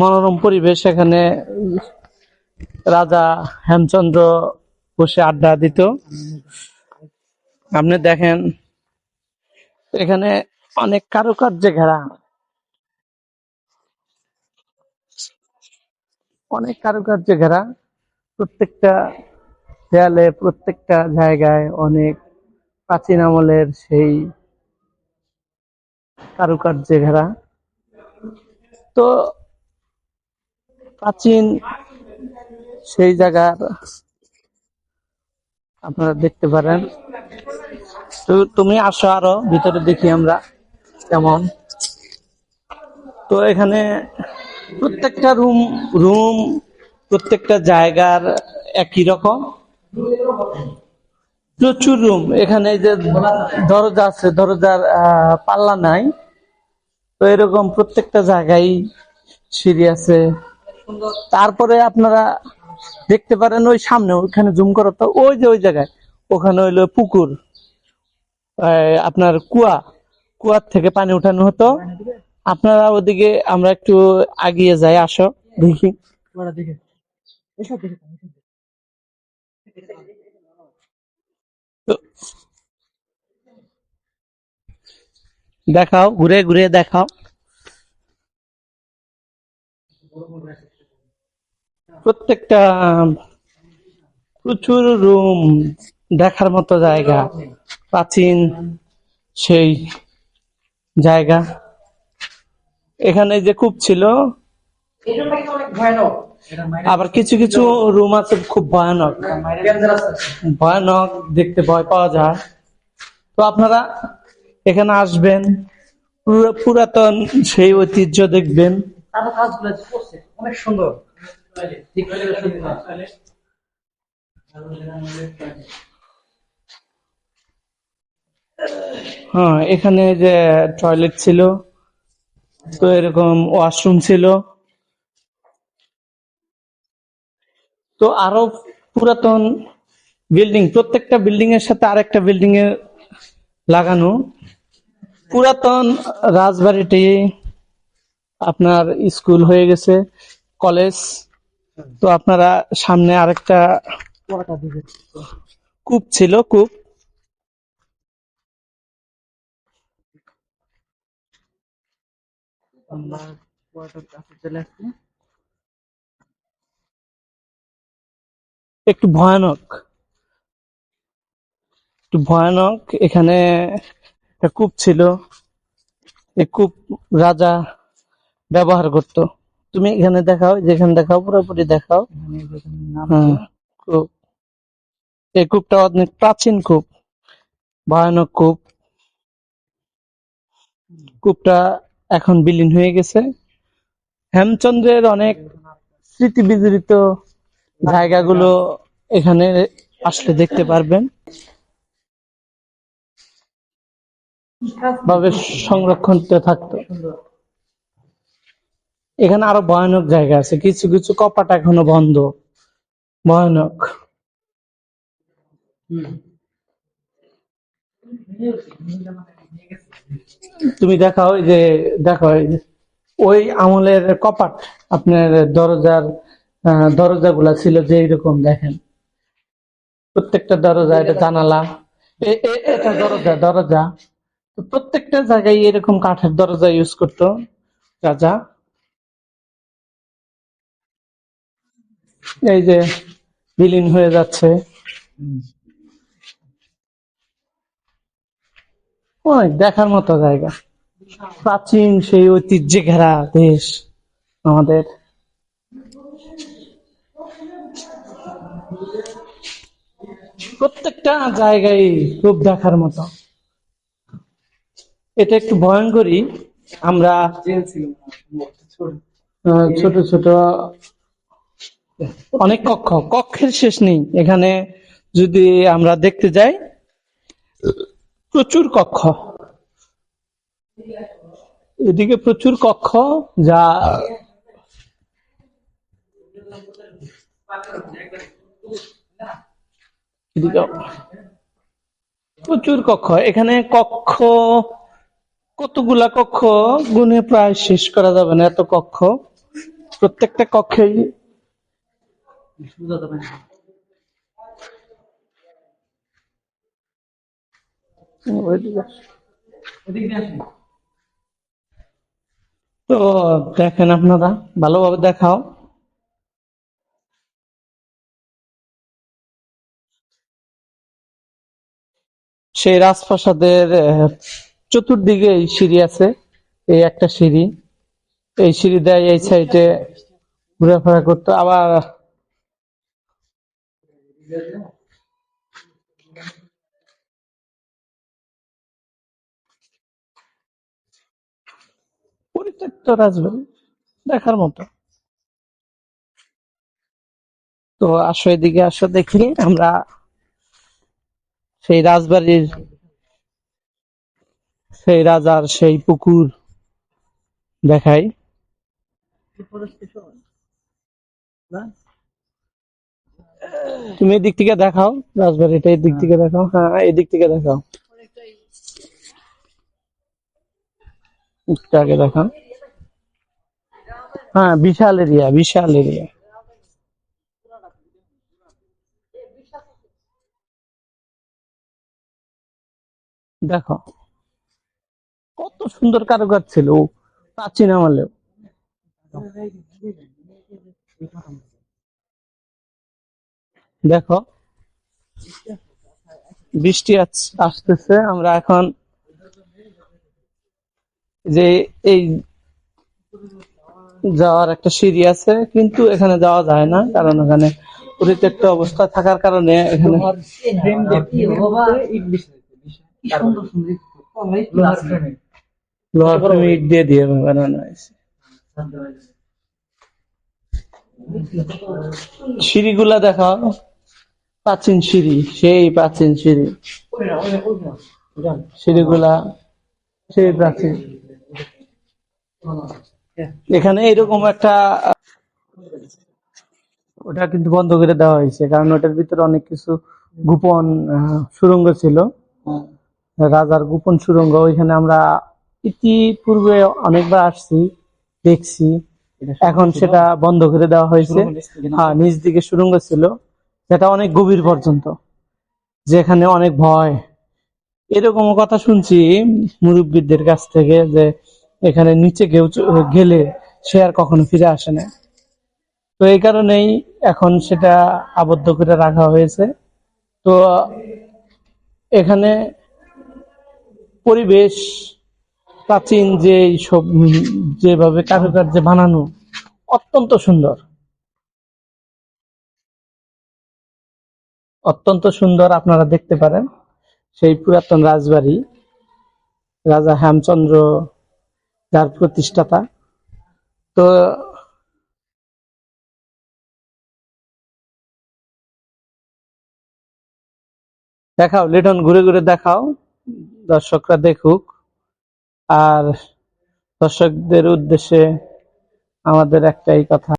মনোরম পরিবেশ এখানে রাজা হেমচন্দ্র বসে আড্ডা দিত। আপনি দেখেন, এখানে অনেক কারুকার্যে ঘেরা। অনেক কারুকার্যে ঘেরা। প্রত্যেকটা দেয়ালে, প্রত্যেকটা জায়গায় অনেক প্রাচীন আমলের সেই কারুকার্যে ঘেরা। তো প্রাচীন সেই জায়গার আপনারা দেখতে পারেন। তো তুমি আসো আরও, ভিতরে দেখি আমরা কেমন। তো এখানে প্রত্যেকটা রুম রুম প্রত্যেকটা জায়গার একই রকম। প্রচুর রুম। এখানে যে দরজা আছে, দরজার পাল্লা নাই। তো এরকম প্রত্যেকটা জায়গায় সিঁড়ি আছে। তারপরে আপনারা দেখতে পারেন ওই সামনে, ওইখানে জুম করো তো, ওই যে ওই জায়গায়, ওখানে হইল পুকুর আপনার কুয়া, কুয়ার থেকে পানি উঠানো হতো। আপনারা ওদিকে, আমরা একটু আগিয়ে যাই, আসো, দেখি। দেখাও, ঘুরে ঘুরে দেখাও। প্রত্যেকটা প্রচুর রুম দেখার মতো জায়গা, প্রাচীন সেই জায়গা। এখানে যে কূপ ছিল, আবার কিছু কিছু রুম আছে খুব ভয়ানক। ভয়ানক, দেখতে ভয় পাওয়া যায়। তো আপনারা এখানে আসবেন, পুরা- পুরাতন সেই ঐতিহ্য দেখবেন। অনেক সুন্দর। হ্যাঁ এখানে যে টয়লেট ছিল তো এরকম ওয়াশরুম ছিল। তো আরও পুরাতন বিল্ডিং প্রত্যেকটা বিল্ডিং এর সাথে আরেকটা বিল্ডিং এ লাগানো। পুরাতন রাজবাড়িটি আপনার স্কুল হয়ে গেছে কলেজ। তো আপনারা সামনে আরেকটা কূপ ছিল কূপ। একটু ভয়ানক। একটু ভয়ানক এখানে একটা কূপ ছিল। এই কূপ রাজা ব্যবহার করত। তুমি এখানে দেখাও যেখানে দেখাও পুরোপুরি দেখাও। কূপ এই কূপটা অনেক প্রাচীন কূপ ভয়ানক কূপ। কূপটা এখন বিলীন হয়ে গেছে। হেমচন্দ্রের অনেক স্মৃতি বিজড়িত জায়গাগুলো এখানে আসলে দেখতে পারবেন। ভাবে সংরক্ষিত থাকতো। এখানে আরও ভয়ানক জায়গা আছে। কিছু কিছু কপাট এখনও বন্ধ। ভয়ানক। তুমি দেখাও যে দেখো ওই আমলের কপাট আপনার দরজার আহ, দরজাগুলা ছিল যে এইরকম দেখেন। প্রত্যেকটা দরজা এটা জানালা। এটা দরজা দরজা। প্রত্যেকটা জায়গায় এরকম কাঠের দরজা ইউজ করতো রাজা। এই যে বিলীন হয়ে যাচ্ছে। অনেক দেখার মতো জায়গা। প্রাচীন সেই ঐতিহ্যে ঘেরা দেশ আমাদের। প্রত্যেকটা জায়গায় খুব দেখার মতো। এটা একটু ভয়ঙ্করই। আমরা ছোট ছোট অনেক কক্ষ, কক্ষের শেষ নেই। এখানে যদি আমরা দেখতে যাই, প্রচুর কক্ষ। এদিকে প্রচুর কক্ষ যা প্রচুর কক্ষ। এখানে কক্ষ, কতগুলা কক্ষ? গুনে প্রায় শেষ করা যাবে না এত কক্ষ। প্রত্যেকটা কক্ষেই তো দেখেন আপনারা, ভালোভাবে দেখাও। সেই রাজপ্রাসাদের চতুর্দিকে এই সিঁড়ি আছে, এই একটা সিঁড়ি। এই সিঁড়ি দেয় এই সাইডে ঘোরাফেরা করতো। আবার পরিত্যক্ত রাজবাড়ি দেখার মতো। তো আসো এদিকে, আসো দেখি, আমরা সেই রাজবাড়ির, সেই রাজার সেই পুকুর দেখাই। তুমি এদিক থেকে দেখাও রাজবাড়িটা এদিক থেকে দেখাও। হ্যাঁ এদিক থেকে দেখাও। একটু আগে দেখাও। হ্যাঁ বিশাল এরিয়া বিশাল এরিয়া। দেখো কত সুন্দর কারুকাজ ছিল প্রাচীন আমলেও। দেখো, বৃষ্টি আস- আসতেছে। আমরা এখন যে এই যাওয়ার একটা সিঁড়ি আছে, কিন্তু এখানে যাওয়া যায় না, কারণ এখানে পরিত্যক্ত অবস্থা থাকার কারণে এখানে লোহার ইট দিয়ে দিয়ে সিঁড়িগুলা দেখাও। প্রাচীন সিঁড়ি সেই প্রাচীন সিঁড়ি। সিঁড়িগুলা সেই প্রাচীন। এখানে এরকম একটা ওটা কিন্তু বন্ধ করে দেওয়া হয়েছে কারণ ওটার ভিতরে অনেক কিছু গোপন আহ, সুড়ঙ্গ ছিল। রাজার গোপন সুরঙ্গ ওইখানে আমরা ইতিপূর্বে অনেকবার আসছি দেখছি। এখন সেটা বন্ধ করে দেওয়া হয়েছে। হ্যাঁ নিচ দিকে সুরঙ্গ ছিল। সেটা অনেক গভীর পর্যন্ত, যেখানে অনেক ভয়। এরকম কথা শুনছি মুরব্বীদের কাছ থেকে যে এখানে নিচে কেউ গেলে সে আর কখনো ফিরে আসে না। তো এই কারণেই এখন সেটা আবদ্ধ করে রাখা হয়েছে। তো এখানে পরিবেশ প্রাচীন যে সব যেভাবে কারুকার্যে বানানো অত্যন্ত সুন্দর। অত্যন্ত সুন্দর আপনারা দেখতে পারেন। সেই পুরাতন রাজবাড়ি, রাজা হেমচন্দ্র যার প্রতিষ্ঠাতা। তো দেখাও, লিটন ঘুরে ঘুরে দেখাও, দর্শকরা দেখুক। আর দর্শকদের উদ্দেশ্যে আমাদের একটাই কথা।